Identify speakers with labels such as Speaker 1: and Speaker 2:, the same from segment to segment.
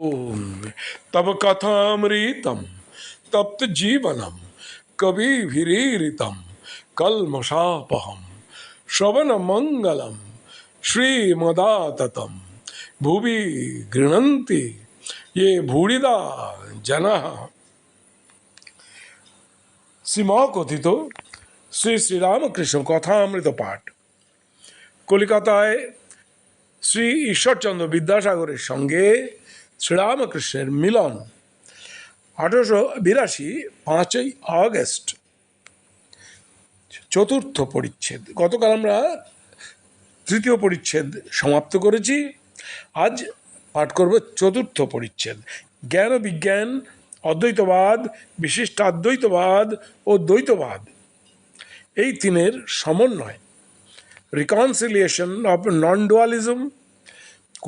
Speaker 1: ओम तब कथामृतम तप्त जीवनम कविभिरीरितम कलमशापहम श्रवण मंगलम श्रीमदाततम भुवि गृणन्ति ये भूरिदा जनः শ্রীমা কথিত শ্রী শ্রীরামকৃষ্ণ কথামৃত পাঠ কলিকাতায় শ্রী ঈশ্বরচন্দ্র বিদ্যাসাগরের সঙ্গে শ্রীরামকৃষ্ণের মিলন। আঠারোশো বিরাশি পাঁচই আগস্ট চতুর্থ পরিচ্ছেদ। গতকাল আমরা তৃতীয় পরিচ্ছেদ সমাপ্ত করেছি। আজ পাঠ করব চতুর্থ পরিচ্ছেদ। জ্ঞান ও বিজ্ঞান অদ্বৈতবাদ বিশিষ্টাদ্বৈতবাদ ও দ্বৈতবাদ। এই তিনের সমন্বয়। Reconciliation of non-dualism,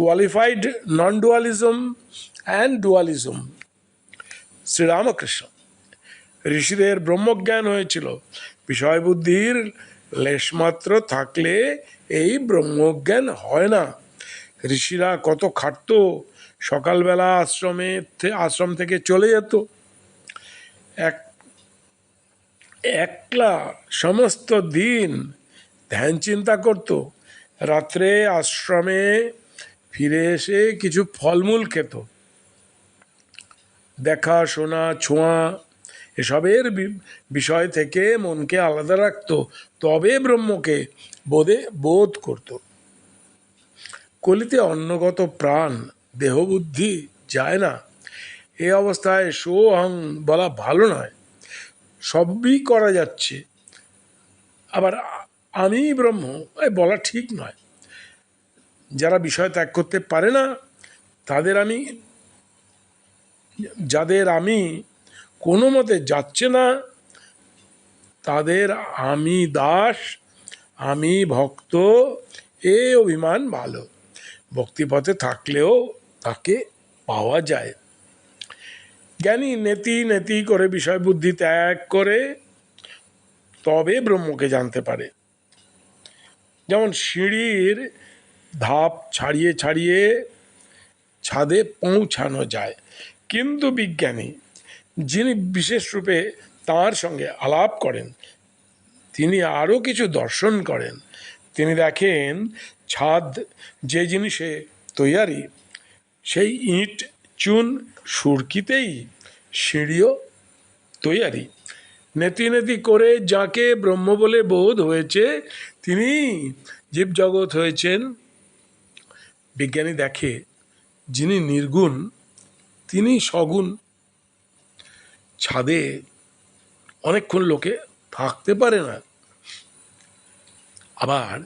Speaker 1: qualified non-dualism and dualism. Sri Ramakrishna ঋষিদের ব্রহ্মজ্ঞান হয়েছিল। বিষয় বুদ্ধির লেশমাত্র থাকলে এই ব্রহ্মজ্ঞান হয় না। ঋষিরা কত খাটত, সকালবেলা আশ্রমে আশ্রম থেকে চলে যেত। এক একলা সমস্ত দিন ধ্যান চিন্তা করত। রাত্রে আশ্রমে ফিরে এসে কিছু ফলমূল খেত। দেখা, শোনা, ছোঁয়া, এসবের বিষয় থেকে মনকে আলাদা রাখত, তবে ব্রহ্মকে বোধে বোধ করত। কলিতে অন্নগত প্রাণ, দেহবুদ্ধি যায় না। এ অবস্থায় সোহং বলা ভালো নয়। সবই করা যাচ্ছে। আবার আমি ব্রহ্ম বলা ঠিক নয়। যারা বিষয় ত্যাগ করতে পারে না, তাদের আমি, যাদের আমি কোনো মতে যাচ্ছে না, তাদের আমি দাস, আমি ভক্ত, এ অভিমান ভালো। ভক্তিপথে থাকলেও তাকে পাওয়া যায়। জ্ঞানী নেতি নেতি করে বিষয় বুদ্ধি ত্যাগ করে তবে ব্রহ্মকে জানতে পারে। যেমন সিঁড়ির ধাপ ছাড়িয়ে ছাড়িয়ে ছাদে পৌঁছানো যায়। কিন্তু বিজ্ঞানী, যিনি বিশেষ রূপে তাঁর সঙ্গে আলাপ করেন, তিনি আরও কিছু দর্শন করেন। তিনি দেখেন, ছাদ যে জিনিসে তৈয়ারি, সেই ইট, চুন, সুরকিতেই সিঁড়িও তৈয়ারি। নেতি নেতি করে যাকে ব্রহ্ম বলে বোধ হয়েছে, তিনি জীবজগৎ হয়েছেন। বিজ্ঞানী দেখে, যিনি নির্গুণ, তিনি সগুণ। ছাদে অনেকক্ষণ লোকে থাকতে পারে না। আবার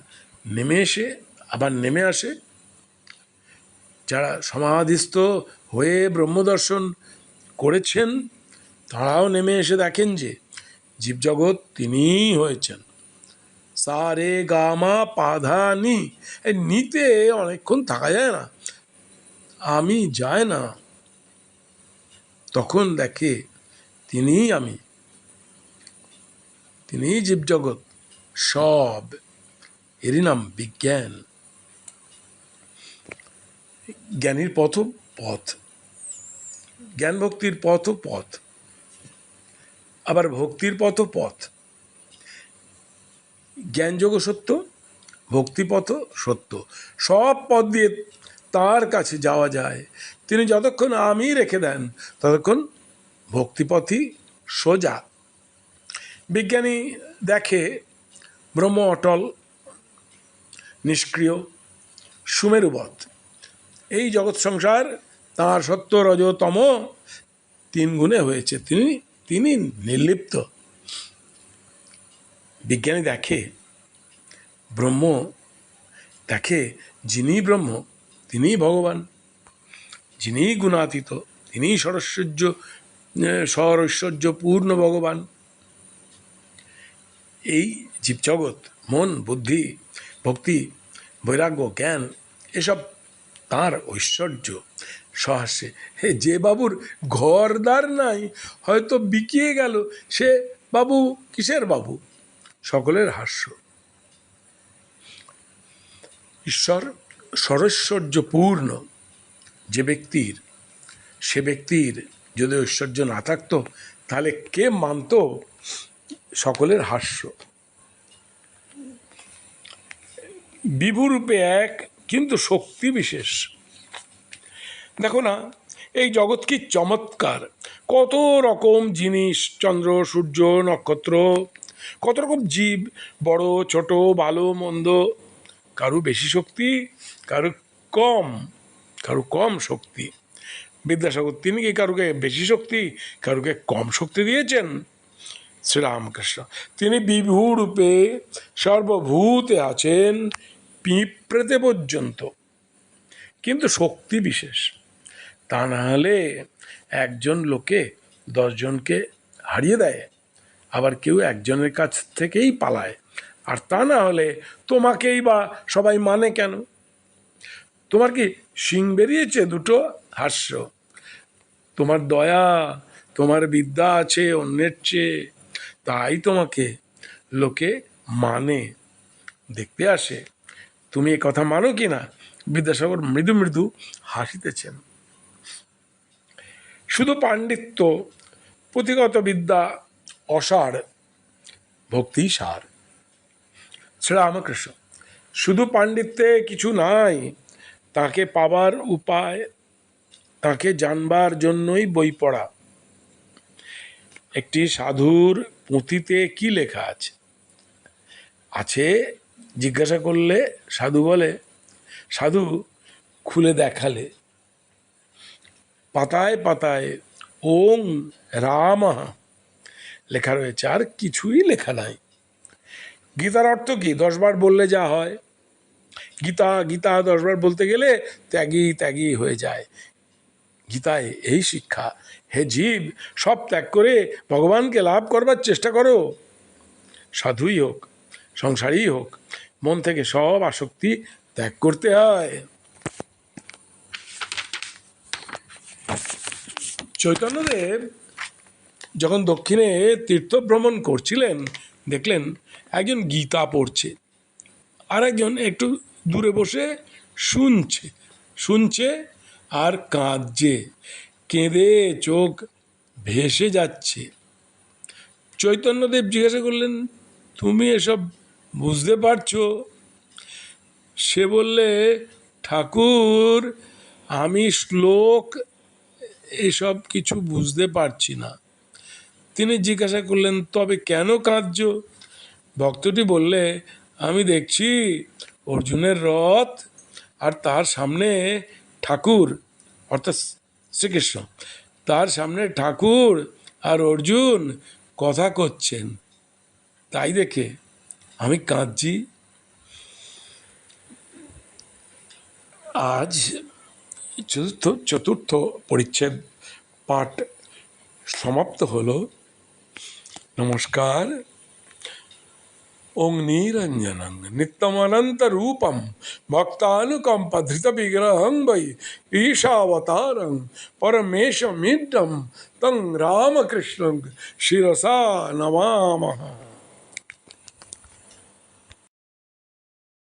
Speaker 1: নেমে এসে, আবার নেমে আসে। যারা সমাধিস্থ হয়ে ব্রহ্মদর্শন করেছেন, তারাও নেমে এসে দেখেন যে জীবজগৎ তিনিই হয়েছেন। সা গামা পাধা নি নিতে অনেকক্ষণ থাকা যায় না। আমি যায় না। তখন দেখে তিনিই আমি। তিনিই জীবজগৎ, সব। এরই নাম বিজ্ঞান। জ্ঞানীর পথ পথ। জ্ঞান ভক্তির পথ পথ। আবার ভক্তির পথ পথ। জ্ঞানযোগ সত্য ভক্তিপথ সত্য। সব পথ দিয়ে তার কাছে যাওয়া যায়। তিনি যতক্ষণ আমি রেখে দেন, ততক্ষণ ভক্তিপথই সোজা। বিজ্ঞানী দেখে ব্রহ্ম অটল, নিষ্ক্রিয়, সুমেরুবৎ। এই জগৎ সংসার তাঁর সত্য রজতম তিন গুণে হয়েছে। তিনি তিনি নির্লিপ্ত। বিজ্ঞানী দেখে ব্রহ্ম দেখে যিনি ব্রহ্ম, তিনিই ভগবান। যিনি গুণাতীত, তিনিই সরস্বর্য সরৈশ্বর্য পূর্ণ ভগবান। এই জীবজগৎ, মন, বুদ্ধি, ভক্তি, বৈরাগ্য, জ্ঞান, এসব তার ঐশ্বর্য। সহাস্যে হে যে বাবুর ঘরদার নাই, হয়তো বিকিয়ে গেল সে বাবু, কিসের বাবু? সকলের হাস্য। ঈশ্বর সরৈশ্বর্যপূর্ণ যে ব্যক্তির, সে ব্যক্তির যদি ঐশ্বর্য না থাকতো, তাহলে কে মানত সকলের হাস্য? বিভুরূপে এক, কিন্তু শক্তি বিশেষ। দেখো না, এই জগৎ কি চমৎকার। কত রকম জিনিস, চন্দ্র, সূর্য, নক্ষত্র, কত রকম জীব, বড়, ছোট, ভালো, মন্দ কারও বেশি শক্তি, কারও কম কারও কম শক্তি। বিদ্যাসাগর, তিনি কি কারুকে বেশি শক্তি, কারুকে কম শক্তি দিয়েছেন? শ্রীরামকৃষ্ণ। তিনি বিভূরূপে সর্বভূতে আছেন পিঁপড়েতে পর্যন্ত। কিন্তু শক্তি বিশেষ। তা না হলে একজন লোকে দশজনকে হারিয়ে দেয়। আবার কেউ একজনের কাছ থেকেই পালায়। আর তা না হলে তোমাকেই বা সবাই মানে কেন? তোমার কি শিং বেরিয়েছে দুটো? হাস্য। তোমার দয়া, তোমার বিদ্যা আছে অন্যের চেয়ে। তাই তোমাকে লোকে মানে। দেখতে আসে, তুমি এ কথা মানো কি না বিদ্যাসাগর মৃদু মৃদু হাসিতেছেন। শুধু পাণ্ডিত্য, পুঁথিগত বিদ্যা অসার ভক্তি সার শ্রীরামকৃষ্ণ। শুধু পাণ্ডিত্যে কিছু নাই, তাকে পাবার উপায়, তাকে জানবার জন্যই বই পড়া। একটি সাধুর পুঁথিতে কি লেখা আছে? আছে জিজ্ঞাসা করলে সাধু বলে, সাধু, খুলে দেখালে। পাতায় পাতায় ওং রাম লেখা রয়েছে, আর কিছুই লেখা নাই। গীতার অর্থ কি? দশবার বললে যা হয়। গীতা গীতা দশবার বলতে গেলে ত্যাগী ত্যাগী হয়ে যায়। গীতায় এই শিক্ষা, হে জীব, সব ত্যাগ করে ভগবানকে লাভ করবার চেষ্টা করো। সাধুই হোক সংসারই হোক, মন থেকে সব আসক্তি ত্যাগ করতে হয়। চৈতন্যদেব যখন দক্ষিণে তীর্থ ভ্রমণ করছিলেন দেখলেন একজন গীতা পড়ছে আর একজন একটু দূরে বসে শুনছে শুনছে আর কাঁদছে, কেঁদে চোখ ভেসে যাচ্ছে। চৈতন্যদেব জিজ্ঞাসা করলেন, তুমি এসব বুঝতে পারছ? সে বললে, ঠাকুর, আমি শ্লোক এসব কিছু বুঝতে পারছি না। তিনি জিজ্ঞাসা করলেন, তবে কেন কাঁদছ? ভক্তটি বললে, আমি দেখছি অর্জুনের রথ আর তার সামনে ঠাকুর, অর্থাৎ শ্রীকৃষ্ণ, তার সামনে ঠাকুর আর অর্জুন কথা করছেন তাই দেখে আমি কাঁদছি। আজ চতুর্থ চতুর্থ পরিচ্ছেদ পাঠ সমাপ্ত হলো। नमस्कार। ओं नीरंजनंग नित्यम अनंत रूपम भक्तानुकंप धृत विग्रह वै, ईशावतारं परमेशमिड्डं तं रामकृष्णं, शिरसा नमा